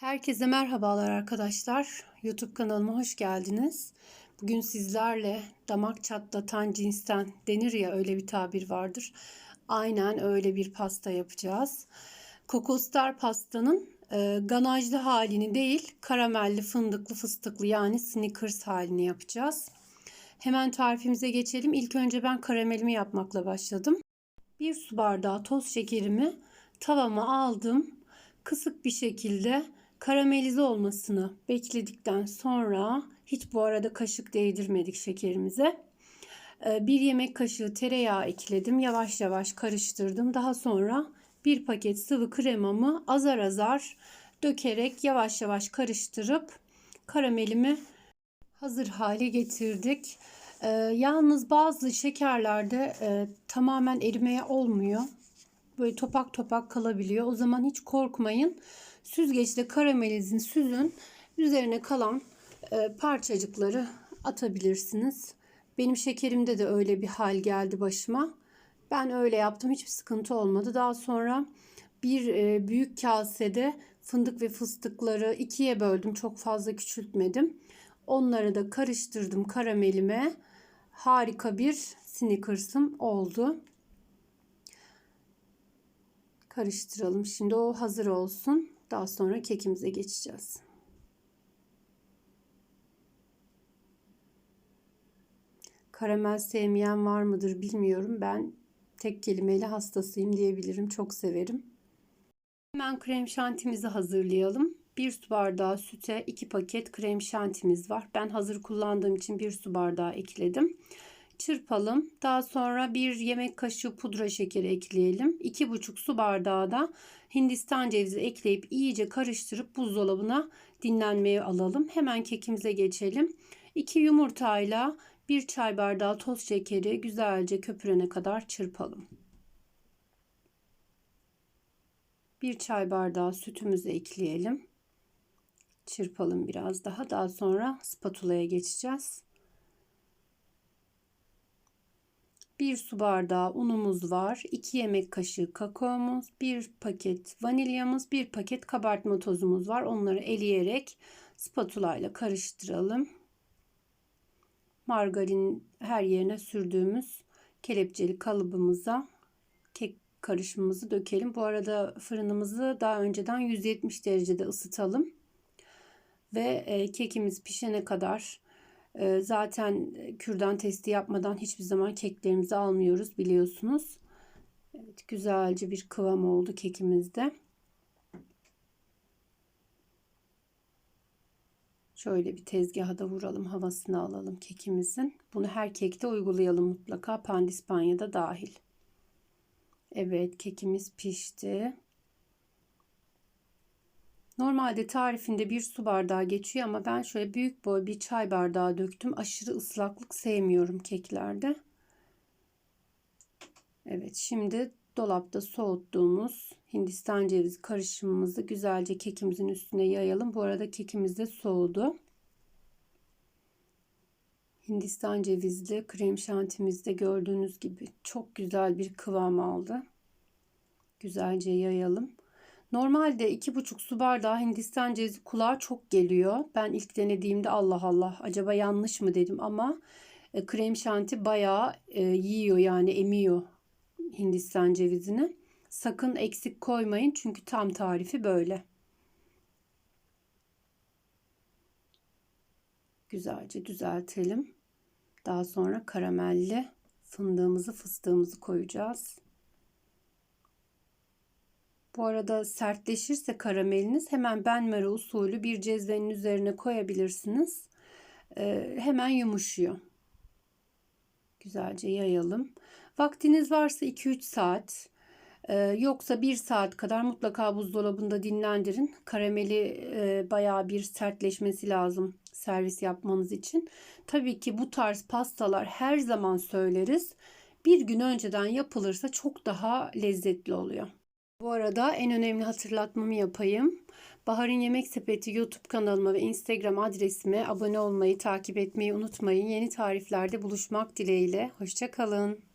Herkese merhabalar arkadaşlar. YouTube kanalıma hoş geldiniz. Bugün sizlerle damak çatlatan cinsten denir ya öyle bir tabir vardır. Aynen öyle bir pasta yapacağız. Coco Star pastanın e, ganajlı halini değil karamelli, fındıklı, fıstıklı yani Snickers halini yapacağız. Hemen tarifimize geçelim. İlk önce ben karamelimi yapmakla başladım. Bir su bardağı toz şekerimi tavama aldım. Kısık bir şekilde karamelize olmasını bekledikten sonra hiç bu arada kaşık değdirmedik şekerimize. Ee, bir yemek kaşığı tereyağı ekledim. Yavaş yavaş karıştırdım. Daha sonra bir paket sıvı kremamı azar azar dökerek yavaş yavaş karıştırıp karamelimi hazır hale getirdik. Ee, yalnız bazı şekerlerde e, tamamen erimeye olmuyor. Böyle topak topak kalabiliyor. O zaman hiç korkmayın. Süzgeçle karamelizin süzün. Üzerine kalan e, parçacıkları atabilirsiniz. Benim şekerimde de öyle bir hal geldi başıma. Ben öyle yaptım. Hiçbir sıkıntı olmadı. Daha sonra bir e, büyük kasede fındık ve fıstıkları ikiye böldüm. Çok fazla küçültmedim. Onları da karıştırdım karamelime. Harika bir Snickers'ım oldu. Karıştıralım. Şimdi o hazır olsun. Daha sonra kekimize geçeceğiz. Karamel sevmeyen var mıdır bilmiyorum. Ben tek kelimeyle hastasıyım diyebilirim. Çok severim. Hemen krem şantimizi hazırlayalım. 1 su bardağı süte 2 paket krem şantimiz var. Ben hazır kullandığım için 1 su bardağı ekledim. Çırpalım. Daha sonra 1 yemek kaşığı pudra şekeri ekleyelim. 2,5 su bardağı da Hindistan cevizi ekleyip iyice karıştırıp buzdolabına dinlenmeye alalım. Hemen kekimize geçelim. 2 yumurtayla 1 çay bardağı toz şekeri güzelce köpürene kadar çırpalım. 1 çay bardağı sütümüzü ekleyelim. Çırpalım biraz daha. Daha sonra spatulaya geçeceğiz. 1 su bardağı unumuz var. 2 yemek kaşığı kakaomuz, 1 paket vanilyamız, 1 paket kabartma tozumuz var. Onları eleyerek spatula ile karıştıralım. Margarin her yerine sürdüğümüz kelepçeli kalıbımıza kek karışımımızı dökelim. Bu arada fırınımızı daha önceden 170 derecede ısıtalım. Ve e, kekimiz pişene kadar zaten e, kürdan testi yapmadan hiçbir zaman keklerimizi almıyoruz biliyorsunuz. Evet, güzelce bir kıvam oldu kekimizde. Şöyle bir tezgaha da vuralım havasını alalım kekimizin. Bunu her kekte uygulayalım mutlaka pandispanya dahil. Evet kekimiz pişti. Normalde tarifinde bir su bardağı geçiyor ama ben şöyle büyük boy bir çay bardağı döktüm. Aşırı ıslaklık sevmiyorum keklerde. Evet şimdi dolapta soğuttuğumuz Hindistan cevizi karışımımızı güzelce kekimizin üstüne yayalım. Bu arada kekimiz de soğudu. Hindistan cevizli krem şantimizde gördüğünüz gibi çok güzel bir kıvam aldı. Güzelce yayalım. Normalde 2,5 su bardağı Hindistan cevizi kulağa çok geliyor. Ben ilk denediğimde Allah Allah acaba yanlış mı dedim ama e, krem şanti bayağı e, yiyor yani emiyor Hindistan cevizini. Sakın eksik koymayın çünkü tam tarifi böyle. Güzelce düzeltelim. Daha sonra karamelli fındığımızı fıstığımızı koyacağız. Bu arada sertleşirse karameliniz hemen benmari usulü bir cezvenin üzerine koyabilirsiniz. Ee, hemen yumuşuyor. Güzelce yayalım. Vaktiniz varsa 2-3 saat e, yoksa 1 saat kadar mutlaka buzdolabında dinlendirin. Karameli e, bayağı bir sertleşmesi lazım servis yapmanız için. Tabii ki bu tarz pastalar her zaman söyleriz. Bir gün önceden yapılırsa çok daha lezzetli oluyor. Bu arada en önemli hatırlatmamı yapayım. Bahar'ın Yemek Sepeti YouTube kanalıma ve Instagram adresime abone olmayı, takip etmeyi unutmayın. Yeni tariflerde buluşmak dileğiyle. Hoşçakalın.